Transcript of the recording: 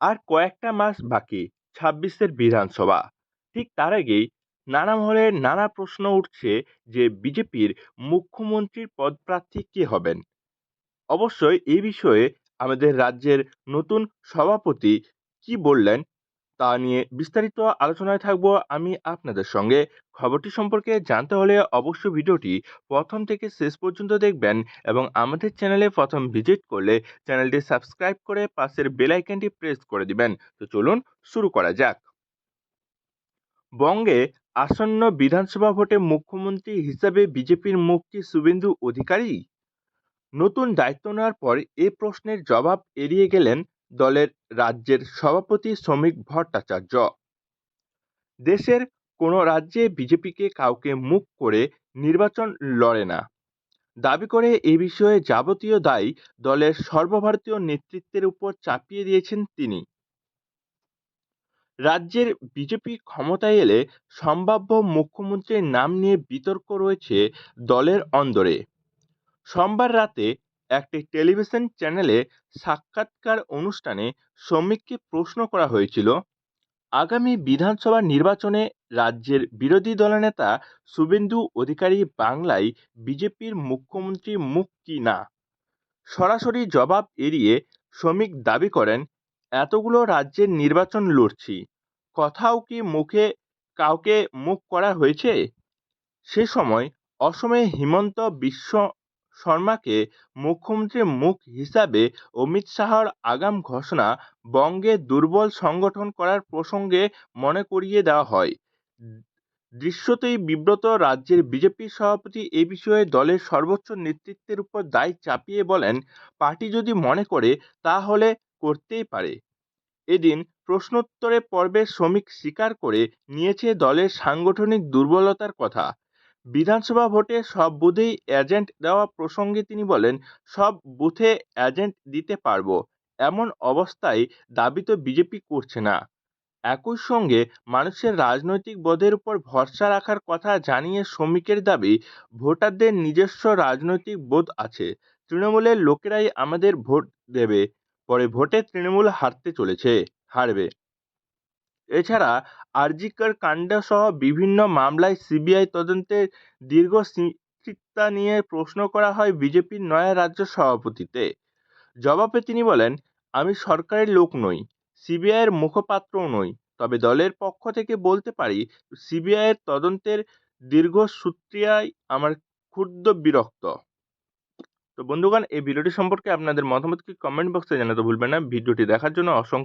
আর কয়েকটা মাস বাকি ছাব্বিশের বিধানসভা। ঠিক তার আগেই নানা মহলে নানা প্রশ্ন উঠছে যে বিজেপির মুখ্যমন্ত্রীর পদপ্রার্থী কে হবেন। অবশ্যই এই বিষয়ে আমাদের রাজ্যের নতুন সভাপতি কি বললেন তা নিয়ে বিস্তারিত আলোচনায় থাকব আমি আপনাদের সঙ্গে। খবরটি সম্পর্কে জানতে হলে অবশ্যই ভিডিওটি প্রথম থেকে শেষ পর্যন্ত দেখবেন এবং আমাদের চ্যানেলে প্রথম ভিজিট করলে চ্যানেলটি সাবস্ক্রাইব করে পাশের বেল আইকনটি প্রেস করে দিবেন। তো চলুন শুরু করা যাক। বঙ্গে আসন্ন বিধানসভা ভোটে মুখ্যমন্ত্রী হিসাবে বিজেপির মুখ কি শুভেন্দু অধিকারী? নতুন দায়িত্ব নেওয়ার পর এ প্রশ্নের জবাব এড়িয়ে গেলেন দলের রাজ্যের সভাপতি শ্রমিক ভট্টাচার্য। দেশের কোনো রাজ্যে বিজেপিকে কাউকে মুখ করে নির্বাচন লড়ে না। দাবি করে এ বিষয়ে যাবতীয় দায় দলের সর্বভারতীয় নেতৃত্বের উপর চাপিয়ে দিয়েছেন তিনি। রাজ্যের বিজেপি ক্ষমতায় এলে সম্ভাব্য মুখ্যমন্ত্রীর নাম নিয়ে বিতর্ক রয়েছে দলের অন্দরে। সোমবার রাতে একটি টেলিভিশন চ্যানেলে সাক্ষাৎকার অনুষ্ঠানে শ্রমিককে প্রশ্ন করা হয়েছিল, আগামী বিধানসভা নির্বাচনে রাজ্যের বিরোধী দলনেতা শুভেন্দু অধিকারী বাংলায় বিজেপির মুখ্যমন্ত্রী মুখ কি না? সরাসরি জবাব এড়িয়ে শ্রমিক দাবি করেন, এতগুলো রাজ্যের নির্বাচন লড়ছি, কথাও কি মুখে কাউকে মুখ করা হয়েছে? সে সময় অসমে হিমন্ত বিশ্ব শর্মাকে মুখ্যমন্ত্রীর মুখ হিসাবে অমিত শাহর আগাম ঘোষণা বঙ্গে দুর্বল সংগঠন করার প্রসঙ্গে মনে করিয়ে দেওয়া হয়। দৃশ্যতেই বিব্রত রাজ্যের বিজেপি সভাপতি এ বিষয়ে দলের সর্বোচ্চ নেতৃত্বের উপর দায় চাপিয়ে বলেন, পার্টি যদি মনে করে, তাহলে করতেই পারে। এদিন প্রশ্নোত্তরে পর্বে শ্রমিক স্বীকার করে নিয়েছে দলের সাংগঠনিক দুর্বলতার কথা। বিধানসভা ভোটে সব বুথেই এজেন্ট দেওয়া প্রসঙ্গে তিনি বলেন, সব বুথে এজেন্ট দিতে পারব। এমন অবস্থায় দাবি তো বিজেপি করছে না। একই সঙ্গে মানুষের রাজনৈতিক বোধের উপর ভরসা রাখার কথা জানিয়ে শ্রমিকের দাবি, ভোটারদের নিজস্ব রাজনৈতিক বোধ আছে। তৃণমূলের লোকেরাই আমাদের ভোট দেবে, পরে ভোটে তৃণমূল হারতে চলেছে, হারবে। এছাড়া আরজিকর কাণ্ড সহ বিভিন্ন মামলায় সিবিআই তদন্তের দীর্ঘ স্বীকৃতা নিয়ে প্রশ্ন করা হয় বিজেপির নয়া রাজ্য সভাপতিতে। জবাবে তিনি বলেন, আমি সরকারের লোক নই, সিবিআইয়ের মুখপাত্রও নই, তবে দলের পক্ষ থেকে বলতে পারি, সিবিআইয়ের তদন্তের দীর্ঘ সূত্রিয়ায় আমার ক্ষুদ্র বিরক্ত। তো বন্ধুগণ, এই ভিডিওটি সম্পর্কে আপনাদের মতামত কি কমেন্ট বক্সে জানাতে ভুলবেন না। ভিডিওটি দেখার জন্য অসংখ্য